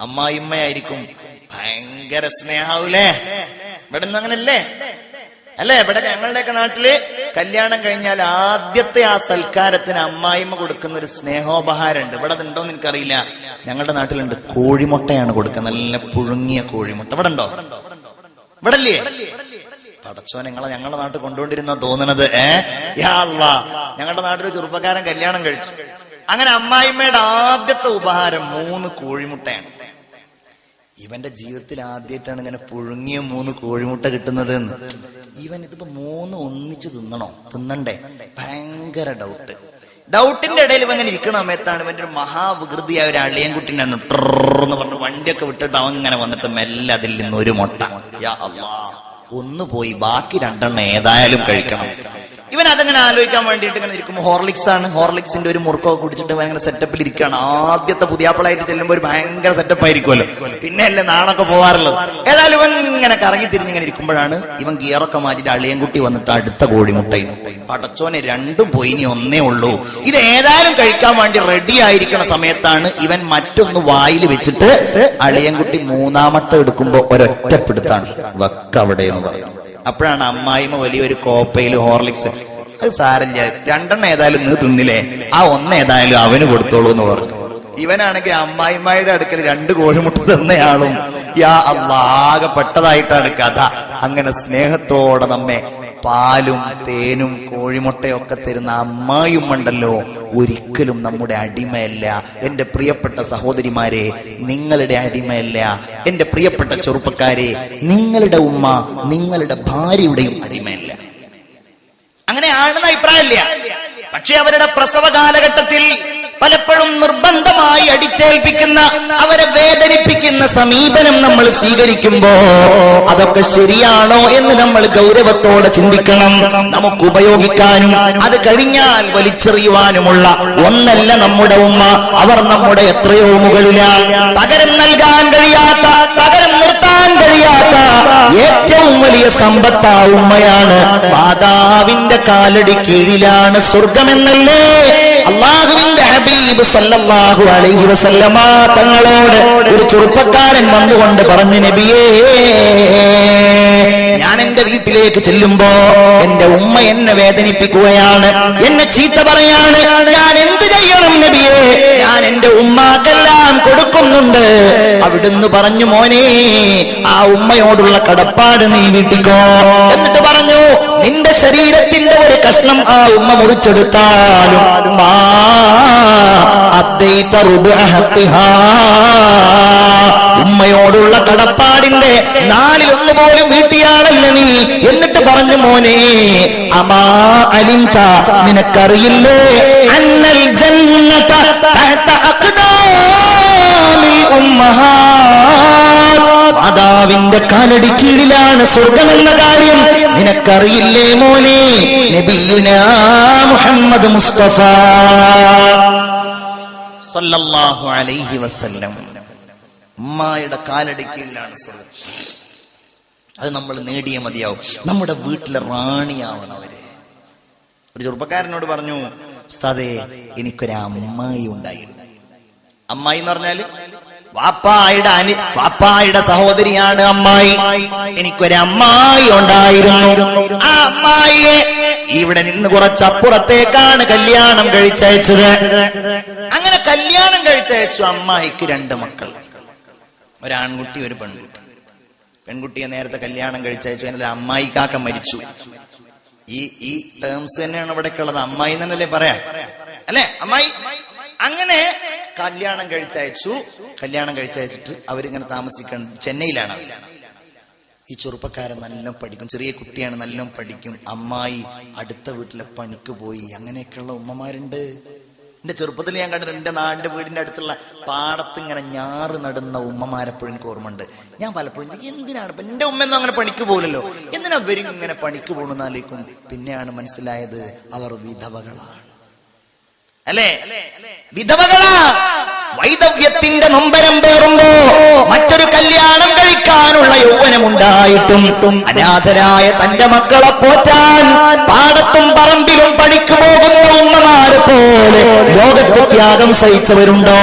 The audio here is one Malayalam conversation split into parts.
അമ്മായിമ്മയായിരിക്കും. ഭയങ്കര സ്നേഹാവൂലേ? ഇവിടെ അങ്ങനല്ലേ? അല്ലേ? ഇവിടെ ഞങ്ങളുടെയൊക്കെ നാട്ടിൽ കല്യാണം കഴിഞ്ഞാൽ ആദ്യത്തെ ആ സൽക്കാരത്തിന് അമ്മായിമ്മ കൊടുക്കുന്ന ഒരു സ്നേഹോപഹാരം ഉണ്ട് ഇവിടെ അതുണ്ടോന്ന് എനിക്കറിയില്ല. ഞങ്ങളുടെ നാട്ടിലുണ്ട്. കോഴിമുട്ടയാണ് കൊടുക്കുന്നത് നല്ല പുഴുങ്ങിയ കോഴിമുട്ട. ഇവിടെ ഉണ്ടോ? ഇവിടെ അല്ലേ പടച്ചോ നിങ്ങളെ ഞങ്ങളുടെ നാട്ടിൽ കൊണ്ടുകൊണ്ടിരുന്ന തോന്നണത് ഏ? യാ ഞങ്ങളുടെ നാട്ടിൽ ചെറുപ്പക്കാരൻ കല്യാണം കഴിച്ചു. അങ്ങനെ അമ്മായിമ്മയുടെ ആദ്യത്തെ ഉപഹാരം മൂന്ന് കോഴിമുട്ടയാണ്. ഇവന്റെ ജീവിതത്തിൽ ആദ്യമായിട്ടാണ് ഇങ്ങനെ പുഴുങ്ങിയ മൂന്ന് കോഴിമുട്ട കിട്ടുന്നത് എന്ന് ഇവൻ ഇതിപ്പോ മൂന്ന് ഒന്നിച്ചു തിന്നണോ? തിന്നണ്ടേ? ഭയങ്കര ഡൗട്ട് ഡൗട്ടിന്റെ ഇടയിൽ ഇവൻ ഇങ്ങനെ ഇരിക്കണ സമയത്താണ് ഇവന്റെ ഒരു മഹാവികൃതിയായ ഒരു അളിയൻകുട്ടിനെ എന്ന് പറഞ്ഞു വണ്ടിയൊക്കെ വിട്ടിട്ട് അവൻ ഇങ്ങനെ വന്നിട്ട് മെല്ലെ അതിൽ നിന്ന് ഒരു മുട്ട. യാ ഒന്ന് പോയി ബാക്കി രണ്ടെണ്ണം ഏതായാലും കഴിക്കണം. ഇവൻ അതങ്ങനെ ആലോചിക്കാൻ വേണ്ടിയിട്ട് ഇങ്ങനെ ഇരിക്കുമ്പോൾ ഹോർലിക്സ് ആണ് ഹോർലിക്സിന്റെ ഒരു മുറുക്കൊക്കെ കുടിച്ചിട്ട് ഭയങ്കര സെറ്റപ്പിൽ ഇരിക്കുകയാണ്. ആദ്യത്തെ പുതിയാപ്പിളായിട്ട് ചെല്ലുമ്പോൾ ഒരു ഭയങ്കര സെറ്റപ്പ് ആയിരിക്കുമല്ലോ. പിന്നെ അല്ലേ നാണൊക്കെ പോകാറുള്ളത് ഏതായാലും ഇവൻ ഇങ്ങനെ കറങ്ങി തിരിഞ്ഞിങ്ങനെ ഇരിക്കുമ്പോഴാണ് ഇവൻ ഗിയറൊക്കെ മാറ്റിയിട്ട് അളിയൻകുട്ടി വന്നിട്ട് അടുത്ത കോഴിമുട്ടയും. പടച്ചോനെ രണ്ടും പോയി ഇനി ഒന്നേ ഉള്ളൂ. ഇത് ഏതായാലും കഴിക്കാൻ വേണ്ടി റെഡി ആയിരിക്കുന്ന സമയത്താണ് ഇവൻ മറ്റൊന്ന് വായിൽ വെച്ചിട്ട് അളിയൻകുട്ടി മൂന്നാമത്തെ എടുക്കുമ്പോ ഒരൊറ്റപ്പെടുത്താണ്. വക്കവിടെ എന്ന് പറഞ്ഞു. അപ്പോഴാണ് അമ്മായിമ്മ വലിയൊരു കോപ്പയിൽ ഹോർലിക്സ്. അത് സാരല്ല രണ്ടെണ്ണം ഏതായാലും നീ തിന്നില്ലേ? ആ ഒന്ന് ഏതായാലും അവന് കൊടുത്തോളൂ എന്ന് പറഞ്ഞു. ഇവനാണെങ്കിൽ അമ്മായിമ്മയുടെ അടുക്കൽ രണ്ട് കോഴിമുട്ട തന്നയാളും. യാ അള്ളാകെ പെട്ടതായിട്ടാണ് കഥ. അങ്ങനെ സ്നേഹത്തോടെ നമ്മെ പാലും തേനും കോഴിമുട്ടയൊക്കെ തരുന്ന അമ്മായിയുമുണ്ടല്ലോ ഒരിക്കലും നമ്മുടെ അടിമയല്ല. എന്റെ പ്രിയപ്പെട്ട സഹോദരിമാരെ നിങ്ങളുടെ അടിമയല്ല. എന്റെ പ്രിയപ്പെട്ട ചെറുപ്പക്കാരെ നിങ്ങളുടെ ഉമ്മ നിങ്ങളുടെ ഭാര്യയുടെയും അടിമയല്ല. അങ്ങനെ ആണെന്ന അഭിപ്രായമില്ല. പക്ഷെ അവരുടെ പ്രസവ കാലഘട്ടത്തിൽ പലപ്പോഴും നിർബന്ധമായി അടിച്ചേൽപ്പിക്കുന്ന അവരെ വേദനിപ്പിക്കുന്ന സമീപനം നമ്മൾ സ്വീകരിക്കുമ്പോ അതൊക്കെ ശരിയാണോ എന്ന് നമ്മൾ ഗൗരവത്തോടെ ചിന്തിക്കണം. നമുക്ക് ഉപയോഗിക്കാനും അത് കഴിഞ്ഞാൽ വലിച്ചെറിയുവാനുമുള്ള ഒന്നല്ല നമ്മുടെ ഉമ്മ. അവർ നമ്മുടെ എത്രയോ മുകളിലാണ് പകരം നൽകാൻ കഴിയാത്ത പകരം നിർത്താൻ കഴിയാത്ത ഏറ്റവും വലിയ സമ്പത്താ ഉമ്മയാണ്. മാതാവിന്റെ കാലടി കീഴിലാണ് സ്വർഗമെന്നല്ലേ? അള്ളാഹുവിന്റെ ഹബീബ് സല്ലല്ലാഹു അലൈഹി വസല്ലമ തങ്ങളോട് ഒരു ചെറുപ്പക്കാരൻ വന്നുകൊണ്ട് പറഞ്ഞു നബിയേ ഞാൻ എന്റെ വീട്ടിലേക്ക് ചെല്ലുമ്പോ എന്റെ ഉമ്മ എന്നെ വേദനിപ്പിക്കുകയാണ് എന്നെ ചീത്ത പറയാണ് ഞാൻ എന്ത് ചെയ്യണം നബിയേ? ഞാൻ എന്റെ ഉമ്മാക്കെല്ലാം കൊടുക്കുന്നുണ്ട്. അവിടുന്ന് പറഞ്ഞു മോനെ ആ ഉമ്മയോടുള്ള കടപ്പാട് നീ വീട്ടിക്കോ. എന്നിട്ട് പറഞ്ഞു നിന്റെ ശരീരത്തിന്റെ ഒരു കഷ്ണം ആ ഉമ്മ മുറിച്ചെടുത്താലും. ഉമ്മയോടുള്ള കടപ്പാടിന്റെ നാലിൽ ഒന്ന് പോലും വീട്ടിയാളല്ല നീ. എന്നിട്ട് പറഞ്ഞു മോനെ അമാ അലിംത നിനക്കറിയില്ലേ? അന്നൽ ജന്നത ഉമ്മഹാ. മാതാവിന്റെ കാലടി കീഴിലാണ് സ്വർഗമെന്ന കാര്യം. നിനക്കറിയില്ലേ മോനെ? നബിയുന മുഹമ്മദ് മുസ്തഫ. സല്ലല്ലാഹു അലൈഹി വസല്ലം. ഉമ്മായുടെ കാലടി കീഴിലാണ് സ്വർഗം. അത് നമ്മൾ നേടിയ മതിയാവും. നമ്മുടെ വീട്ടിലെ റാണിയാവണം അവർ. ഒരു ചെറുപ്പക്കാരനോട് പറഞ്ഞു ഉസ്താദേ എനിക്കൊരു അമ്മായി ഉണ്ടായിരുന്നു അമ്മായി എന്ന് പറഞ്ഞാൽ? വാപ്പായുടെ അനി വാപ്പായുടെ സഹോദരിയാണ് അമ്മായി. എനിക്കൊരു അമ്മായി ഉണ്ടായിരുന്നു. ആ അമ്മായിയെ ഇവിടെ നിന്ന് കുറച്ചപ്പുറത്തേക്കാണ് കല്യാണം കഴിച്ചയച്ചത്. അങ്ങനെ കല്യാണം കഴിച്ചയച്ചു അമ്മായിക്ക് രണ്ട് മക്കൾ. ഒരാൺകുട്ടി ഒരു പെൺകുട്ടി. പെൺകുട്ടിയെ നേരത്തെ കല്യാണം കഴിച്ചയച്ചു. അതിൽ അമ്മായിക്കാക്ക മരിച്ചു. ഈ ഈ ടേംസ് തന്നെയാണ് ഇവിടേക്കുള്ളത് അമ്മായി എന്നല്ലേ പറയാ? അല്ലെ? അമ്മായി? അങ്ങനെ കല്യാണം കഴിച്ചയച്ചു. കല്യാണം കഴിച്ചയച്ചിട്ട് അവരിങ്ങനെ താമസിക്കണം ചെന്നൈയിലാണ്. ഈ ചെറുപ്പക്കാരൻ നല്ല പഠിക്കും. ചെറിയ കുട്ടിയാണ് നല്ല പഠിക്കും. അമ്മായി അടുത്ത വീട്ടിലെ പണിക്ക് പോയി. അങ്ങനെയൊക്കെയുള്ള ഉമ്മമാരുണ്ട്. എന്റെ ചെറുപ്പത്തിൽ ഞാൻ കണ്ടിട്ടുണ്ട് എന്റെ നാടിന്റെ വീടിന്റെ അടുത്തുള്ള പാടത്ത് ഇങ്ങനെ ഞാറ് നടുന്ന ഉമ്മമാരെപ്പോഴും എനിക്ക് ഓർമ്മയുണ്ട്. ഞാൻ പലപ്പോഴും എന്തിനാണ്? ഇപ്പൊ എന്റെ ഉമ്മയൊന്നും അങ്ങനെ പണിക്ക് പോലല്ലോ എന്തിനാ ഇവരും ഇങ്ങനെ പണിക്ക് പോകണമെന്നാലേക്കും പിന്നെയാണ് മനസ്സിലായത് അവർ വിധവകളാണ്. അല്ലേ? വിധവകളാ. വൈദവ്യത്തിന്റെ നൊമ്പരം പേറുമ്പോ മറ്റൊരു കല്യാണം കഴിക്കാനുള്ള യൗവനമുണ്ടായിട്ടും അനാഥരായ തന്റെ മക്കളെ പോറ്റാൻ പാടത്തും പറമ്പിലും പണിക്ക് പോകുന്ന ഉമ്മമാരെ പോലെ ലോകത്തെ ത്യാഗം സഹിച്ചവരുണ്ടോ?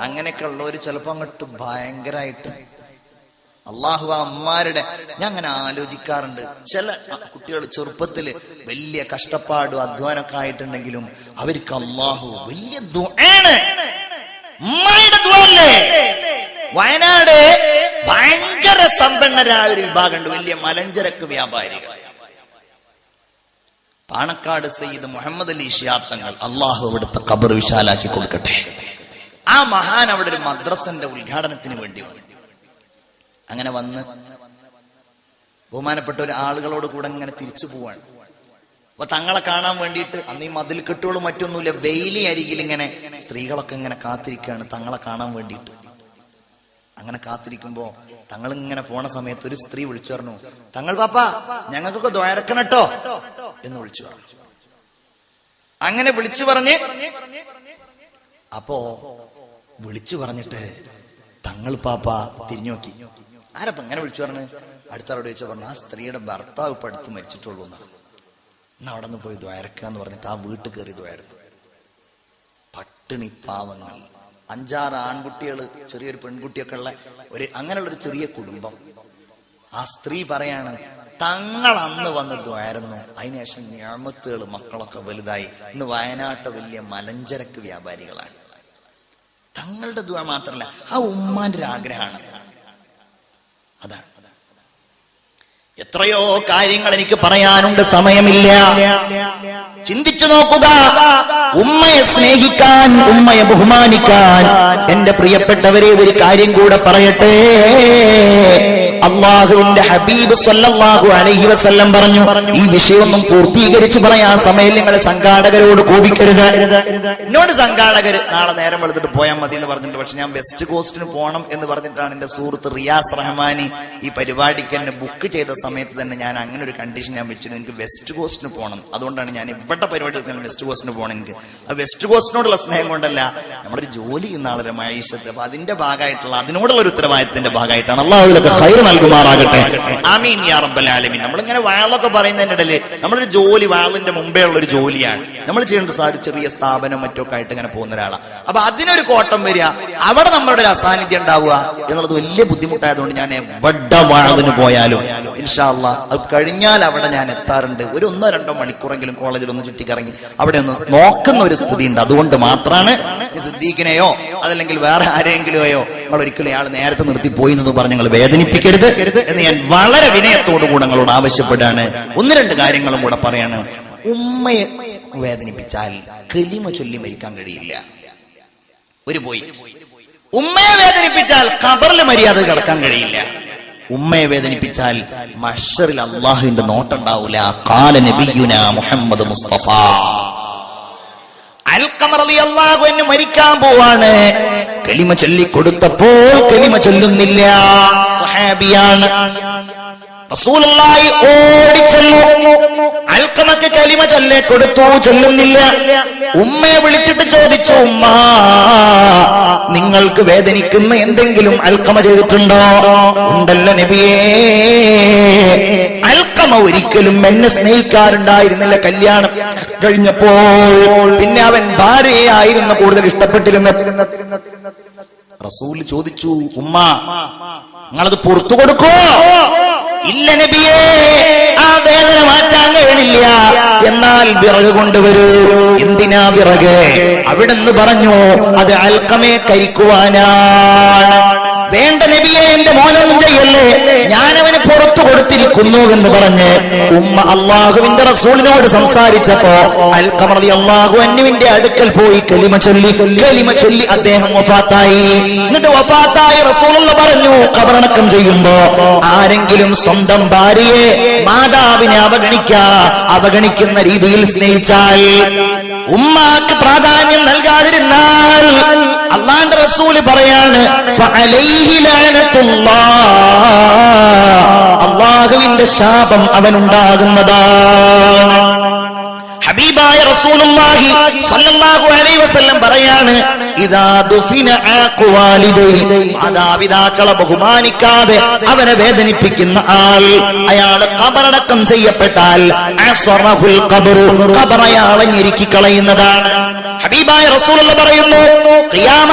അങ്ങനെയൊക്കെ ഉള്ളവര് ചിലപ്പോ അങ്ങോട്ട് ഭയങ്കരമായിട്ട് അള്ളാഹു ആ അമ്മമാരുടെ ഞാൻ അങ്ങനെ ആലോചിക്കാറുണ്ട്. ചില കുട്ടികൾ ചെറുപ്പത്തിൽ വലിയ കഷ്ടപ്പാടും അധ്വാനമൊക്കെ ആയിട്ടുണ്ടെങ്കിലും അവർക്ക് അള്ളാഹു വലിയ? വയനാട് ഭയങ്കര സമ്പന്നരായ ഒരു വിഭാഗമുണ്ട്. വലിയ മലഞ്ചരക്ക് വ്യാപാരികൾ. പാണക്കാട് സയ്യിദ് മുഹമ്മദ് അലി ഷിയാത്തങ്ങൾ അള്ളാഹു അവിടുത്തെ കബർ വിശാലാക്കി കൊടുക്കട്ടെ. ആ മഹാൻ അവിടെ ഒരു മദ്രസന്റെ ഉദ്ഘാടനത്തിന് വേണ്ടി വന്നു. അങ്ങനെ വന്ന് ബഹുമാനപ്പെട്ട ഒരു ആളുകളോട് കൂടെ ഇങ്ങനെ തിരിച്ചു പോവാണ്. അപ്പൊ തങ്ങളെ കാണാൻ വേണ്ടിയിട്ട് അന്ന് ഈ മതിൽ കെട്ടുകളും മറ്റൊന്നുമില്ല വെയിലി അരികിൽ ഇങ്ങനെ സ്ത്രീകളൊക്കെ ഇങ്ങനെ കാത്തിരിക്കുകയാണ് തങ്ങളെ കാണാൻ വേണ്ടിയിട്ട്. അങ്ങനെ കാത്തിരിക്കുമ്പോ തങ്ങൾ ഇങ്ങനെ പോണ സമയത്ത് ഒരു സ്ത്രീ വിളിച്ചു പറഞ്ഞു തങ്ങൾ പാപ്പ ഞങ്ങൾക്കൊക്കെ ദ്വയറക്കണട്ടോ എന്ന് വിളിച്ചു പറഞ്ഞു. അങ്ങനെ വിളിച്ചു പറഞ്ഞ് അപ്പോ വിളിച്ചു പറഞ്ഞിട്ട് തങ്ങൾ പാപ്പ തിരിഞ്ഞു നോക്കി. ആരപ്പ എങ്ങനെ വിളിച്ചു പറഞ്ഞു? അടുത്തവരോട് ചോദിച്ചു പറഞ്ഞു ആ സ്ത്രീയുടെ ഭർത്താവ് ഇപ്പൊ അടുത്ത് മരിച്ചിട്ടുള്ളൂ എന്നാണ്. എന്നാ അവിടെ നിന്ന് പോയി ദ്വയരക്കുക എന്ന് പറഞ്ഞിട്ട് ആ വീട്ടിൽ കയറി ദ്വയരുന്നു പട്ടിണി പാവങ്ങൾ. അഞ്ചാറ് ആൺകുട്ടികൾ ചെറിയൊരു പെൺകുട്ടിയൊക്കെ ഉള്ള ഒരു അങ്ങനെയുള്ള ഒരു ചെറിയ കുടുംബം. ആ സ്ത്രീ പറയാണ് തങ്ങൾ അന്ന് വന്ന് ദ്വാരുന്നു അതിനുശേഷം ഞാമത്തുകൾ മക്കളൊക്കെ വലുതായി. ഇന്ന് വയനാട്ടെ വലിയ മലഞ്ചരക്ക് വ്യാപാരികളാണ്. തങ്ങളുടെ ദ്വ മാത്രമല്ല ആ ഉമ്മാന്റെ ഒരു ആഗ്രഹമാണ്. അതാണ്. എത്രയോ കാര്യങ്ങൾ എനിക്ക് പറയാനുണ്ട് സമയമില്ല. ചിന്തിച്ചു നോക്കുക. ഉമ്മയെ സ്നേഹിക്കാൻ ഉമ്മയെ ബഹുമാനിക്കാൻ. എന്റെ പ്രിയപ്പെട്ടവരെ ഒരു കാര്യം കൂടെ പറയട്ടെ. അള്ളാഹുവിന്റെ ഹബീബ് സല്ലല്ലാഹു അലൈഹി വസല്ലം പറഞ്ഞു ഈ വിഷയമൊന്നും പൂർത്തീകരിച്ച് പറയാൻ സമയം നിങ്ങൾ സംഘാടകരോട് കോപിക്കരുത്. എന്നോട് സംഘാടകർ നാളെ നേരം വെളുത്തിട്ട് പോയാൽ മതി എന്ന് പറഞ്ഞിട്ട് പക്ഷെ ഞാൻ വെസ്റ്റ് കോസ്റ്റിന് പോകണം എന്ന് പറഞ്ഞിട്ടാണ് എന്റെ സുഹൃത്ത് റിയാസ് റഹ്മാനി ഈ പരിപാടിക്ക് എന്നെ ബുക്ക് ചെയ്ത സമയത്ത് തന്നെ ഞാൻ അങ്ങനെ ഒരു കണ്ടീഷൻ ഞാൻ വെച്ചിരുന്നു. എനിക്ക് വെസ്റ്റ് കോസ്റ്റിന് പോകണം അതുകൊണ്ടാണ് ഞാൻ ഇവിടെ പരിപാടി ഞാൻ വെസ്റ്റ് കോസ്റ്റിന് പോകണം എനിക്ക്. ആ വെസ്റ്റ് കോസ്റ്റിനോടുള്ള സ്നേഹം കൊണ്ടല്ല നമ്മുടെ ഒരു ജോലി ചെയ്യുന്ന ആളുടെ മൈഷത്ത് അപ്പൊ അതിന്റെ ഭാഗമായിട്ടുള്ള അതിനോടുള്ള ഒരു ഉത്തരവാദിത്തത്തിന്റെ ഭാഗമായിട്ടാണ് അള്ളാഹുലൊക്കെ ഹൈർ നൽകുമാറാകട്ടെ ആമീൻ യാ റബ്ബൽ ആലമീൻ. നമ്മളിങ്ങനെ വാളൊക്കെ പറയുന്നതിന്റെ ഇടയിൽ നമ്മളൊരു ജോലി വാളിന്റെ മുമ്പേ ഉള്ള ഒരു ജോലിയാണ്. നമ്മൾ ചെയ്യേണ്ട സാർ ചെറിയ സ്ഥാപനം മറ്റൊക്കെ ആയിട്ട് ഇങ്ങനെ പോകുന്ന ഒരാളാണ് അപ്പൊ അതിനൊരു കോട്ടം വരിക. അവിടെ നമ്മളുടെ ഒരു അസാന്നിധ്യം ഉണ്ടാവുക എന്നുള്ളത് വലിയ ബുദ്ധിമുട്ടായതുകൊണ്ട് ഞാൻ എവിടെ വാളതിന് പോയാലും ഇൻഷാല്ല അത് കഴിഞ്ഞാൽ അവിടെ ഞാൻ എത്താറുണ്ട്. ഒരു ഒന്നോ രണ്ടോ മണിക്കൂറെങ്കിലും കോളേജിൽ ഒന്ന് ചുറ്റിക്കറങ്ങി അവിടെ ഒന്ന് നോക്കുന്ന ഒരു സ്ഥിതി ഉണ്ട് അതുകൊണ്ട് മാത്രമാണ് സിദ്ദീഖിനെയോ അതല്ലെങ്കിൽ വേറെ ആരെങ്കിലുമോ നിങ്ങൾ ഒരിക്കലും അയാൾ നേരത്തെ നിർത്തി പോയി എന്ന് പറഞ്ഞ് നിങ്ങൾ വേദനിപ്പിക്കരുത് എന്ന് ഞാൻ വളരെ വിനയത്തോടു കൂടെ നിങ്ങളോട് ആവശ്യപ്പെടാണ് ഒന്ന് രണ്ട് കാര്യങ്ങളും കൂടെ പറയാണ്. ഉമ്മയെ വേദനിപ്പിച്ചാൽ കലിമ ചൊല്ലി മരിക്കാൻ കഴിയില്ല. ഒരു പോയി ഉമ്മയെ വേദനിപ്പിച്ചാൽ ഖബറിൽ മര്യാദ കിടക്കാൻ കഴിയില്ല. ഉമ്മയെ വേദനിപ്പിച്ചാൽ മഷറിൽ അള്ളാഹുവിന്റെ നോട്ടുണ്ടാവൂല കാല നബിയുന മുഹമ്മദ് മുസ്തഫ. അൽക്കമർ അലി അള്ളാഹു എന്നെ മരിക്കാൻ പോവാണ്. കലിമ ചൊല്ലി കൊടുത്തപ്പോൾ കലിമ ചൊല്ലുന്നില്ല. സഹാബിയാണ് റസൂലുള്ളാഹി ഓടിച്ചെന്നു. അൽക്കമക്ക് കലിമ ചൊല്ലെ കൊടുത്തു ചൊല്ലുന്നില്ല. ഉമ്മയെ വിളിച്ചിട്ട് ചോദിച്ചു ഉമ്മ നിങ്ങൾക്ക് വേദനിക്കുന്ന എന്തെങ്കിലും അൽക്കമ ചെയ്തിട്ടുണ്ടോ? ഉണ്ടല്ലോ നബിയേ. അൽക്കമ ഒരിക്കലും എന്നെ സ്നേഹിക്കാറുണ്ടായിരുന്നില്ല കല്യാണം കഴിഞ്ഞപ്പോൾ. പിന്നെ അവൻ ഭാര്യയായിരുന്നു കൂടുതൽ ഇഷ്ടപ്പെട്ടിരുന്ന റസൂൽ ചോദിച്ചു ഉമ്മ നിങ്ങളത് പുറത്തു കൊടുക്കോ? ഇല്ല നബിയേ ആ വേദന മാറ്റാൻ കഴിയില്ല എന്നാൽ വിറക് കൊണ്ടുവരൂ. എന്തിനാ വിറക്? അവിടെന്ന് പറഞ്ഞു അത് അൽക്കമേ കരിക്കുവാനാണ്. വേണ്ട നബിയെ എന്റെ മോനൊന്നും ചെയ്യല്ലേ? കൊടുത്തിരിക്കുന്നു എന്ന് പറഞ്ഞ് ഉമ്മ അള്ളാഹുവിന്റെ റസൂലിനോട് സംസാരിച്ചപ്പോ അൽക്കമറതി അള്ളാഹു അന്നുവിന്റെ അടുക്കൽ പോയി കലിമ ചൊല്ലി കലിമ ചൊല്ലി അദ്ദേഹം വഫാത്തായി. എന്നിട്ട് വഫാത്തായി റസൂലുള്ള പറഞ്ഞു കബറടക്കം ചെയ്യുമ്പോ ആരെങ്കിലും സ്വന്തം ഭാര്യയെ മാതാവിനെ അവഗണിക്ക അവഗണിക്കുന്ന രീതിയിൽ സ്നേഹിച്ചാൽ ഉമ്മാക്ക് പ്രാധാന്യം നൽകാതിരുന്നാൽ അള്ളാന്റെ റസൂൽ പറയാണ്. അള്ളാഹുവിന്റെ ശാപം അവനുണ്ടാകുന്നതാണ് ഹബീബായ റസൂലുള്ളാഹി സ്വല്ലല്ലാഹു അലൈഹി വസല്ലം പറയാണ് മാതാപിതാക്കളെ ബഹുമാനിക്കാതെ അവരെ വേദനിപ്പിക്കുന്ന ആൾ അയാൾ കബറടക്കം ചെയ്യപ്പെട്ടാൽ അയാളെ ഞെരുക്കി കളയുന്നതാണ്. ഹബീബായ റസൂലുള്ള പറയുന്നു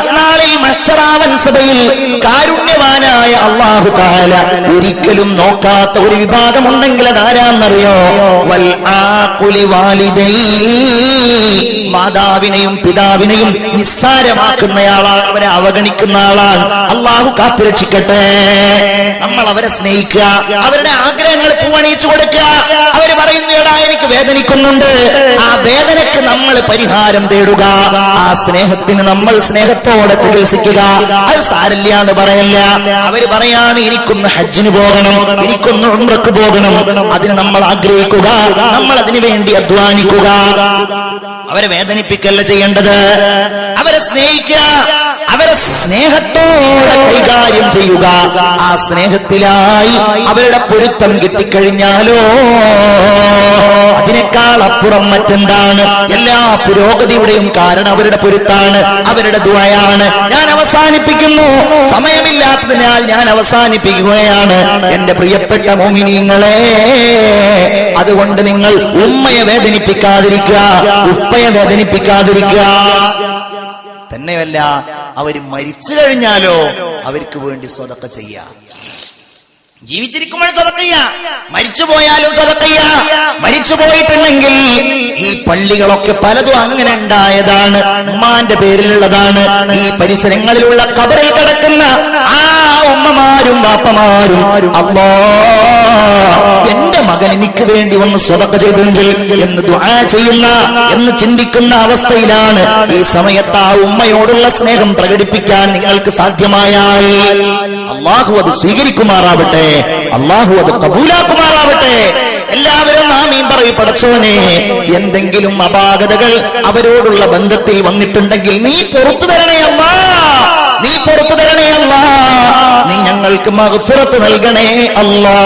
നാളിൽ മഷറാവൻ സഭയിൽ കാരുണ്യവാനായ അള്ളാഹു താല ഒരിക്കലും നോക്കാത്ത ഒരു വിഭാഗം ഉണ്ടെങ്കിൽ അതാരാന്നറിയോ വൽ ആ വാലിദൈ. മാതാവിനെയും പിതാവിനെയും നിസ്സാരമാക്കുന്നയാളാണ് അവരെ അവഗണിക്കുന്ന ആളാണ്. അള്ളാഹു കാത്തുരക്ഷിക്കട്ടെ നമ്മൾ അവരെ സ്നേഹിക്കുക അവരുടെ ആഗ്രഹങ്ങൾ പൂവണിയിച്ചു കൊടുക്കുക. അവർ പറയുന്നു എടാ എനിക്ക് വേദനിക്കുന്നുണ്ട്. ആ വേദനക്ക് നമ്മൾ പരിഹാരം തേടുക. ആ സ്നേഹത്തിന് നമ്മൾ സ്നേഹത്തോടെ ചികിത്സിക്കുക. അത് സാരില്ല എന്ന് പറയല്ല. അവർ പറയാണ് എനിക്കൊന്ന് ഹജ്ജിന് പോകണം എനിക്കൊന്ന് ഉംറക്ക് പോകണം. അതിന് നമ്മൾ ആഗ്രഹിക്കുക നമ്മൾ അതിനു വേണ്ടി അധ്വാനിക്കുക. അവരെ വേദനിപ്പിക്കല്ല ചെയ്യേണ്ടത്. അവരെ സ്നേഹിക്കുക. അവരെ സ്നേഹത്തോടെ കൈകാര്യം ചെയ്യുക. ആ സ്നേഹത്തിലായി അവരുടെ പൊരുത്തം കിട്ടിക്കഴിഞ്ഞാലോ? അതിനേക്കാൾ അപ്പുറം മറ്റെന്താണ്? എല്ലാ പുരോഗതിയുടെയും കാരണം അവരുടെ പൊരുത്താണ് അവരുടെ ദ്വയാണ് ഞാൻ അവസാനിപ്പിക്കുന്നു. സമയമില്ലാത്തതിനാൽ ഞാൻ അവസാനിപ്പിക്കുകയാണ്. എന്റെ പ്രിയപ്പെട്ട മോമിനിങ്ങളെ അതുകൊണ്ട് നിങ്ങൾ ഉമ്മയെ വേദനിപ്പിക്കാതിരിക്കുക ഉപ്പയെ വേദനിപ്പിക്കാതിരിക്കുക. തന്നെയല്ല അവർ മരിച്ചു കഴിഞ്ഞാലോ അവർക്ക് വേണ്ടി സ്വതക്ക ചെയ്യാം. ജീവിച്ചിരിക്കുമ്പോഴും സ്വതക്കയ്യ മരിച്ചു പോയാലും സ്വതക്കയ്യ മരിച്ചു പോയിട്ടുണ്ടെങ്കിൽ ഈ പള്ളികളൊക്കെ പലതും അങ്ങനെ ഉണ്ടായതാണ്. ഉമ്മാന്റെ പേരിലുള്ളതാണ്. ഈ പരിസരങ്ങളിലുള്ള കബറിൽ കിടക്കുന്ന ആ ഉമ്മമാരും വാപ്പമാരും അല്ലോ എന്റെ മകൻ എനിക്ക് വേണ്ടി ഒന്ന് സ്വതക്ക ചെയ്തെങ്കിൽ എന്ന് ദുആ ചെയ്യുന്ന എന്ന് ചിന്തിക്കുന്ന അവസ്ഥയിലാണ് ഈ സമയത്ത് ആ ഉമ്മയോടുള്ള സ്നേഹം പ്രകടിപ്പിക്കാൻ നിങ്ങൾക്ക് സാധ്യമായാൽ അള്ളാഹു അത് സ്വീകരിക്കുമാറാവട്ടെ അള്ളാഹു അത് കബൂലാക്കുമാറാവട്ടെ. എല്ലാവരും നാമീം പറയും പടച്ചോനെ എന്തെങ്കിലും അപാകതകൾ അവരോടുള്ള ബന്ധത്തിൽ വന്നിട്ടുണ്ടെങ്കിൽ നീ പുറത്തു തരണേ അല്ലാ നീ പുറത്തു തരണേ അല്ലാ. നീ ഞങ്ങൾക്ക് മഹഫുറത്ത് നൽകണേ അല്ലാ